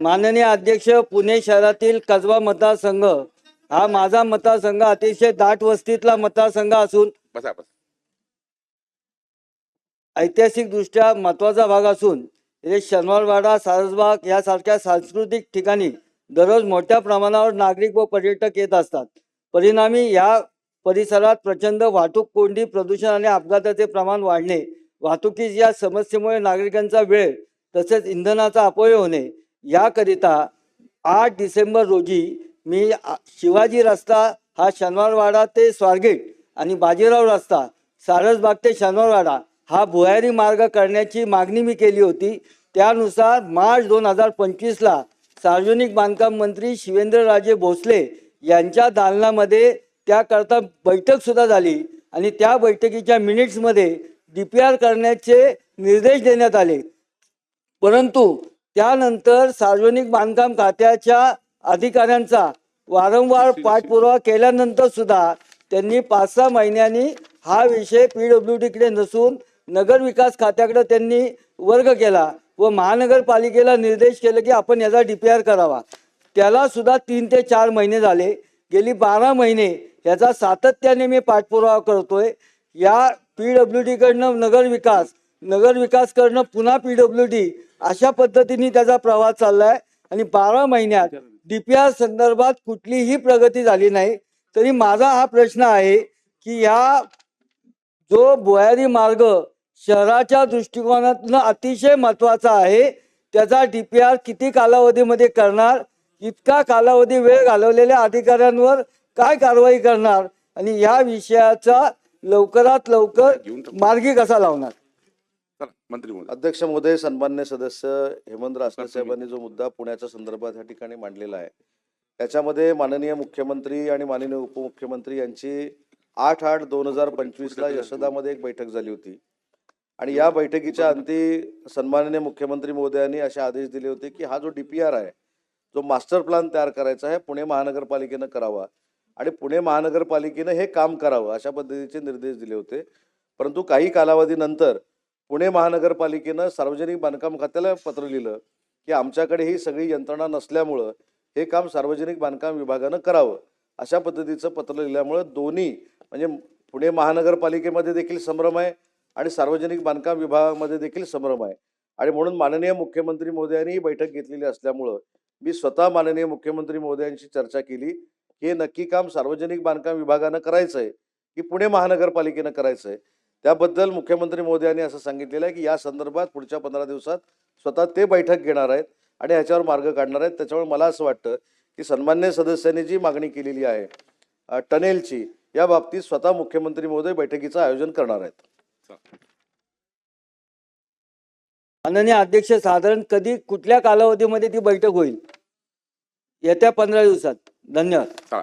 माननीय अध्यक्ष पुणे शहरातील कसबा मतदारसंघ. हा माझा मतदारसंघ अतिशय दाट वस्तीतला मतदारसंघ असून बसा बसा. ऐतिहासिक दृष्ट्या महत्त्वाचा भाग असून इथे शनिवारवाडा सारसबाग यासारख्या सांस्कृतिक ठिकाणी दररोज मोठ्या प्रमाणावर नागरिक व पर्यटक येत असतात. परिणामी या परिसरात प्रचंड वाहतूक कोंडी प्रदूषण आणि अपघाताचे प्रमाण वाढणे वाहतुकीच्या या समस्येमुळे नागरिकांचा वेळ तसेच इंधनाचा अपव्यय होणे याकरिता आठ डिसेंबर रोजी मी शिवाजी रस्ता हा शनिवारवाडा ते स्वारगेट आणि बाजीराव रस्ता सारसबाग ते शनिवारवाडा हा भुयारी मार्ग करण्याची मागणी मी केली होती. त्यानुसार मार्च दोन हजार पंचवीसला सार्वजनिक बांधकाम मंत्री शिवेंद्रराजे भोसले यांच्या दालनामध्ये त्याकरता बैठकसुद्धा झाली आणि त्या बैठकीच्या मिनिट्समध्ये डी पी आर करण्याचे निर्देश देण्यात आले. परंतु त्यानंतर सार्वजनिक बांधकाम खात्याच्या अधिकाऱ्यांचा वारंवार पाठपुरावा केल्यानंतर सुद्धा त्यांनी पाच सहा महिन्यांनी हा विषय पी डब्ल्यू डीकडे नसून नगर विकास खात्याकडे त्यांनी वर्ग केला व महानगरपालिकेला निर्देश केले की आपण याचा डी पी आर करावा. त्याला सुद्धा तीन ते चार महिने झाले. गेली बारा महिने याचा सातत्याने मी पाठपुरावा करतोय. या पी डब्ल्यू डीकडनं नगर विकास नगर विकास करणं पुन्हा पी डब्ल्यू डी अशा पद्धतीने त्याचा प्रवास चाललाय. आणि बारा महिन्यात डीपीआर संदर्भात कुठलीही प्रगती झाली नाही. तरी माझा हा प्रश्न आहे की या जो भुयारी मार्ग शहराच्या दृष्टिकोनातून अतिशय महत्त्वाचा आहे त्याचा डीपीआर किती कालावधीमध्ये करणार इतका कालावधी वेळ घालवलेल्या अधिकाऱ्यांवर काय कारवाई करणार आणि या विषयाचा लवकरात लवकर मार्गी कसा लावणार? मंत्री महोदय. अध्यक्ष महोदय सन्मान्य सदस्य हेमंत रासने साहेबांनी जो मुद्दा पुण्याच्या संदर्भात या ठिकाणी मांडलेला आहे त्याच्यामध्ये माननीय मुख्यमंत्री आणि माननीय उपमुख्यमंत्री यांची आठ आठ दोन हजार पंचवीसला यशोदामध्ये एक बैठक झाली होती. आणि या बैठकीच्या अंती सन्माननीय मुख्यमंत्री महोदयांनी असे आदेश दिले होते की हा जो डीपीआर आहे जो मास्टर प्लॅन तयार करायचा आहे पुणे महानगरपालिकेनं करावा. आणि पुणे महानगरपालिकेनं हे काम करावं अशा पद्धतीचे निर्देश दिले होते. परंतु काही कालावधीनंतर पुणे महानगरपालिकेनं सार्वजनिक बांधकाम खात्याला पत्र लिहिलं की आमच्याकडे ही सगळी यंत्रणा नसल्यामुळं हे काम सार्वजनिक बांधकाम विभागानं करावं. अशा पद्धतीचं पत्र लिहिल्यामुळं दोन्ही म्हणजे पुणे महानगरपालिकेमध्ये देखील संभ्रम आहे आणि सार्वजनिक बांधकाम विभागामध्ये देखील संभ्रम आहे. आणि म्हणून माननीय मुख्यमंत्री महोदयांनी ही बैठक घेतलेली असल्यामुळं मी स्वतः माननीय मुख्यमंत्री महोदयांशी चर्चा केली हे नक्की काम सार्वजनिक बांधकाम विभागानं करायचं आहे की पुणे महानगरपालिकेनं करायचं आहे त्याबद्दल मुख्यमंत्री मोदयांनी असं सांगितलेलं आहे की या संदर्भात पुढच्या पंधरा दिवसात स्वतः ते बैठक घेणार आहेत आणि ह्याच्यावर मार्ग काढणार आहेत. त्याच्यामुळे मला असं वाटतं की सन्मान्य सदस्यांनी जी मागणी केलेली आहे टनेलची या बाबतीत स्वतः मुख्यमंत्री महोदय बैठकीचं आयोजन करणार आहेत. माननीय अध्यक्ष साधारण कधी कुठल्या कालावधीमध्ये ती बैठक होईल? येत्या पंधरा दिवसात. धन्यवाद.